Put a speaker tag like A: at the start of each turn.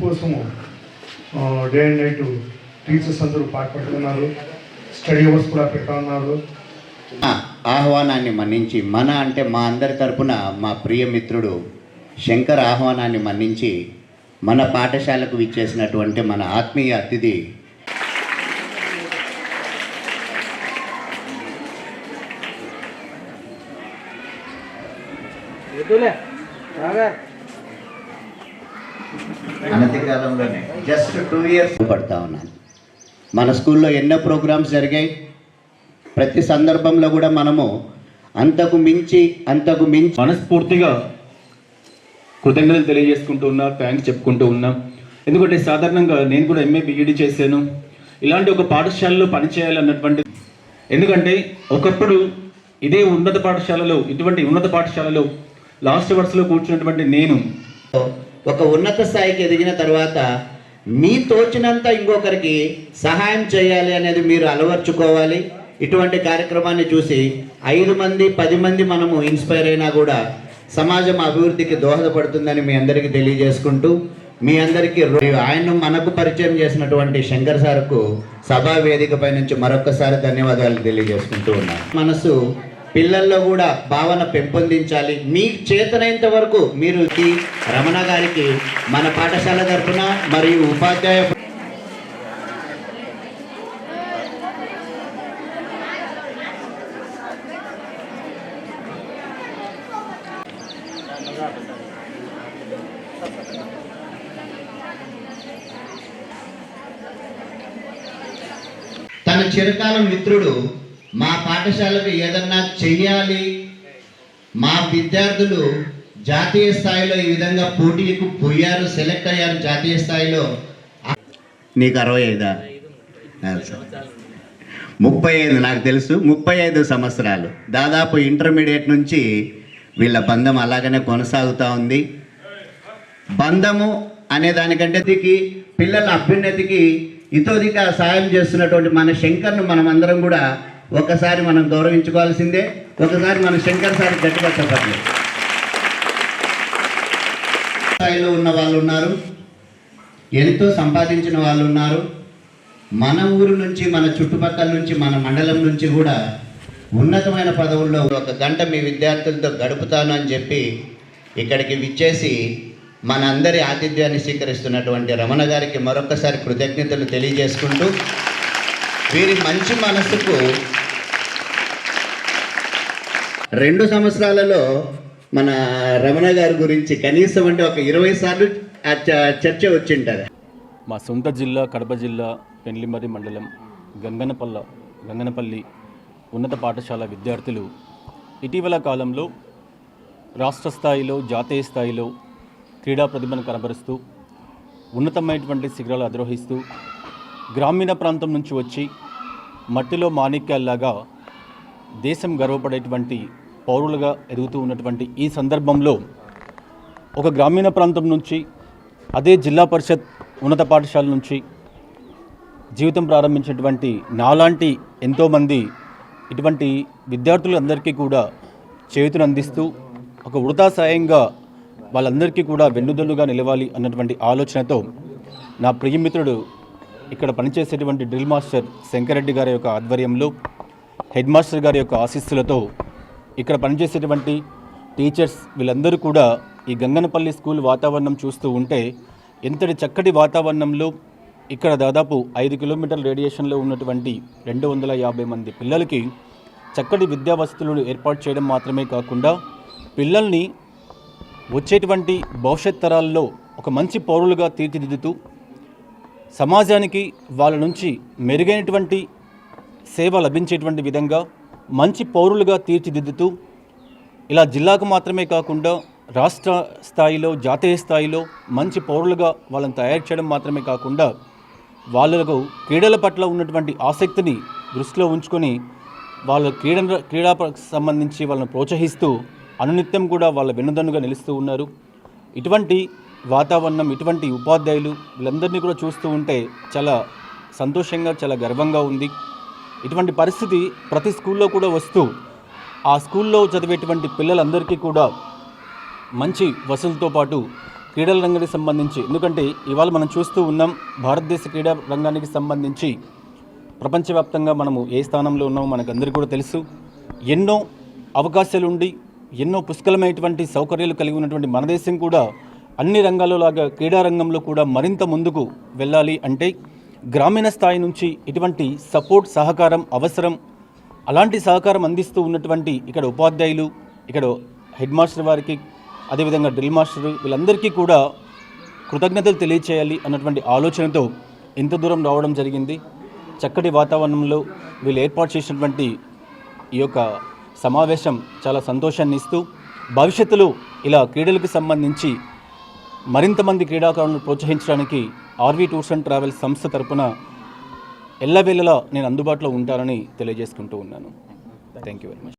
A: కోసము day and night teachers అందరూ పాటుపడుతున్నారు. Study hours కూడా పెడతా ఉన్నారు.
B: ఆహ్వానాన్ని మన్నించి మన అంటే మా అందరి తరపున మా ప్రియమిత్రుడు శంకర్ ఆహ్వానాన్ని మన్నించి మన పాఠశాలకు విచ్చేసినటువంటి మన ఆత్మీయ అతిథి అనతి కాలంలోనే జస్ట్ టూ ఇయర్స్ పడతా ఉన్నాను. మన స్కూల్లో ఎన్నో ప్రోగ్రామ్స్ జరిగాయి. ప్రతి సందర్భంలో కూడా మనము అంతకు మించి అంతకు మించి
C: మనస్ఫూర్తిగా కృతజ్ఞతలు తెలియజేసుకుంటూ ఉన్నా థ్యాంక్స్ చెప్పుకుంటూ ఉన్నా. ఎందుకంటే సాధారణంగా నేను కూడా ఎంఏ బిఈడి చేశాను. ఇలాంటి ఒక పాఠశాలలో పనిచేయాలన్నటువంటి ఎందుకంటే ఒకప్పుడు ఇదే ఉన్నత పాఠశాలలో ఇటువంటి ఉన్నత పాఠశాలలో లాస్ట్ వరుసలో కూర్చున్నటువంటి నేను.
B: ఒక ఉన్నత స్థాయికి ఎదిగిన తర్వాత మీ తోచినంత ఇంకొకరికి సహాయం చేయాలి అనేది మీరు అలవర్చుకోవాలి. ఇటువంటి కార్యక్రమాన్ని చూసి ఐదు మంది పది మంది మనము ఇన్స్పైర్ అయినా కూడా సమాజం అభివృద్ధికి దోహదపడుతుందని మీ అందరికీ తెలియజేసుకుంటూ మీ అందరికీ రో- ఆయన్ను మనకు పరిచయం చేసినటువంటి శంకర్ సార్కు సభా వేదికపై నుంచి మరొకసారి ధన్యవాదాలు తెలియజేసుకుంటూ ఉన్నాను. మనసు పిల్లల్లో కూడా భావన పెంపొందించాలి. మీ చేతనైనంత వరకు మీరు రమణ గారికి మన పాఠశాల తరఫున మరియు ఉపాధ్యాయ తన చిరకాలం మిత్రుడు మా పాఠశాలకు ఏదన్నా చెయ్యాలి. మా విద్యార్థులు జాతీయ స్థాయిలో ఈ విధంగా పోటీలకు పోయారు సెలెక్ట్ అయ్యారు జాతీయ స్థాయిలో. నీకు అరవై ఐదా? ముప్పై ఐదు నాకు తెలుసు. ముప్పై ఐదు సంవత్సరాలు. దాదాపు ఇంటర్మీడియట్ నుంచి వీళ్ళ బంధం అలాగనే కొనసాగుతూ ఉంది. బంధము అనే దానికంటే దికి పిల్లల అభ్యున్నతికి ఇతోదిగా సాయం చేస్తున్నటువంటి మన శంకర్ను మనం అందరం కూడా ఒకసారి మనం గౌరవించుకోవాల్సిందే ఒకసారి మన శంకర్ సార్ గట్టిగా స్థాయిలో ఉన్న వాళ్ళు ఉన్నారు ఎంతో సంపాదించిన వాళ్ళు ఉన్నారు. మన ఊరు నుంచి మన చుట్టుపక్కల నుంచి మన మండలం నుంచి కూడా ఉన్నతమైన పదవుల్లో ఒక గంట మీ విద్యార్థులతో గడుపుతాను అని చెప్పి ఇక్కడికి విచ్చేసి మన అందరి ఆతిథ్యాన్ని స్వీకరిస్తున్నటువంటి రమణ గారికి మరొకసారి కృతజ్ఞతలు తెలియజేసుకుంటూ వీరి మంచి మనసుకు రెండు సంవత్సరాలలో మన రమణ గారి గురించి కనీసం అంటే ఒక ఇరవై సార్లు చర్చ వచ్చింటారు.
C: మా సొంత జిల్లా కడప జిల్లా పెండ్లిమర్రి మండలం గంగనపల్ల గంగనపల్లి ఉన్నత పాఠశాల విద్యార్థులు ఇటీవల కాలంలో రాష్ట్ర స్థాయిలో జాతీయ స్థాయిలో క్రీడా ప్రతిభను కనబరుస్తూ ఉన్నతమైనటువంటి శిఖరాలు అధిరోహిస్తూ గ్రామీణ ప్రాంతం నుంచి వచ్చి మట్టిలో మాణిక్యాల్లాగా దేశం గర్వపడేటువంటి పౌరులుగా ఎదుగుతూ ఉన్నటువంటి ఈ సందర్భంలో ఒక గ్రామీణ ప్రాంతం నుంచి అదే జిల్లా పరిషత్ ఉన్నత పాఠశాల నుంచి జీవితం ప్రారంభించినటువంటి నాలాంటి ఎంతోమంది ఇటువంటి విద్యార్థులందరికీ కూడా చేతులు అందిస్తూ ఒక వృధా సాయంగా వాళ్ళందరికీ కూడా వెన్నుదన్నుగా నిలవాలి అన్నటువంటి ఆలోచనతో నా ప్రియమిత్రుడు ఇక్కడ పనిచేసేటువంటి డ్రిల్ మాస్టర్ శంకరెడ్డి గారి యొక్క ఆధ్వర్యంలో హెడ్ మాస్టర్ గారి యొక్క ఆశీస్సులతో ఇక్కడ పనిచేసేటువంటి టీచర్స్ వీళ్ళందరూ కూడా ఈ గంగనపల్లి స్కూల్ వాతావరణం చూస్తూ ఉంటే ఎంతటి చక్కటి వాతావరణంలో ఇక్కడ దాదాపు ఐదు కిలోమీటర్ల రేడియేషన్లో ఉన్నటువంటి రెండు వందల యాభై మంది పిల్లలకి చక్కటి విద్యా వసతులను ఏర్పాటు చేయడం మాత్రమే కాకుండా పిల్లల్ని వచ్చేటువంటి భవిష్యత్ తరాల్లో ఒక మంచి పౌరులుగా తీర్చిదిద్దుతూ సమాజానికి వాళ్ళ నుంచి మెరుగైనటువంటి సేవ లభించేటువంటి విధంగా మంచి పౌరులుగా తీర్చిదిద్దుతూ ఇలా జిల్లాకు మాత్రమే కాకుండా రాష్ట్ర స్థాయిలో జాతీయ స్థాయిలో మంచి పౌరులుగా వాళ్ళని తయారు చేయడం మాత్రమే కాకుండా వాళ్ళకు క్రీడల పట్ల ఉన్నటువంటి ఆసక్తిని దృష్టిలో ఉంచుకొని వాళ్ళ క్రీడ క్రీడా సంబంధించి వాళ్ళని ప్రోత్సహిస్తూ అనునిత్యం కూడా వాళ్ళ వెన్నుదన్నుగా నిలుస్తూ ఉన్నారు. ఇటువంటి వాతావరణం ఇటువంటి ఉపాధ్యాయులు వీళ్ళందరినీ కూడా చూస్తూ ఉంటే చాలా సంతోషంగా చాలా గర్వంగా ఉంది. ఇటువంటి పరిస్థితి ప్రతి స్కూల్లో కూడా వస్తూ ఆ స్కూల్లో చదివేటువంటి పిల్లలందరికీ కూడా మంచి వసతులతో పాటు క్రీడల రంగానికి సంబంధించి ఎందుకంటే ఇవాళ మనం చూస్తూ ఉన్నాం భారతదేశ క్రీడా రంగానికి సంబంధించి ప్రపంచవ్యాప్తంగా మనము ఏ స్థానంలో ఉన్నామో మనకందరికీ కూడా తెలుసు. ఎన్నో అవకాశాలు ఉండి ఎన్నో పుష్కలమైనటువంటి సౌకర్యాలు కలిగి ఉన్నటువంటి మన దేశం కూడా అన్ని రంగాల్లో లాగా క్రీడా రంగంలో కూడా మరింత ముందుకు వెళ్ళాలి అంటే గ్రామీణ స్థాయి నుంచి ఇటువంటి సపోర్ట్ సహకారం అవసరం అలాంటి సహకారం అందిస్తూ ఉన్నటువంటి ఇక్కడ ఉపాధ్యాయులు ఇక్కడ హెడ్ మాస్టర్ వారికి అదేవిధంగా డ్రిల్ మాస్టర్ వీళ్ళందరికీ కూడా కృతజ్ఞతలు తెలియచేయాలి అన్నటువంటి ఆలోచనతో ఇంత దూరం రావడం జరిగింది. చక్కటి వాతావరణంలో వీళ్ళు ఏర్పాటు చేసినటువంటి ఈ యొక్క సమావేశం చాలా సంతోషాన్ని ఇస్తూ భవిష్యత్తులో ఇలా క్రీడలకు సంబంధించి మరింతమంది క్రీడాకారులను ప్రోత్సహించడానికి ఆర్వీ టూర్స్ అండ్ ట్రావెల్స్ సంస్థ తరపున ఎల్లవేళలా నేను అందుబాటులో ఉంటానని తెలియజేసుకుంటూ ఉన్నాను. Thank you very much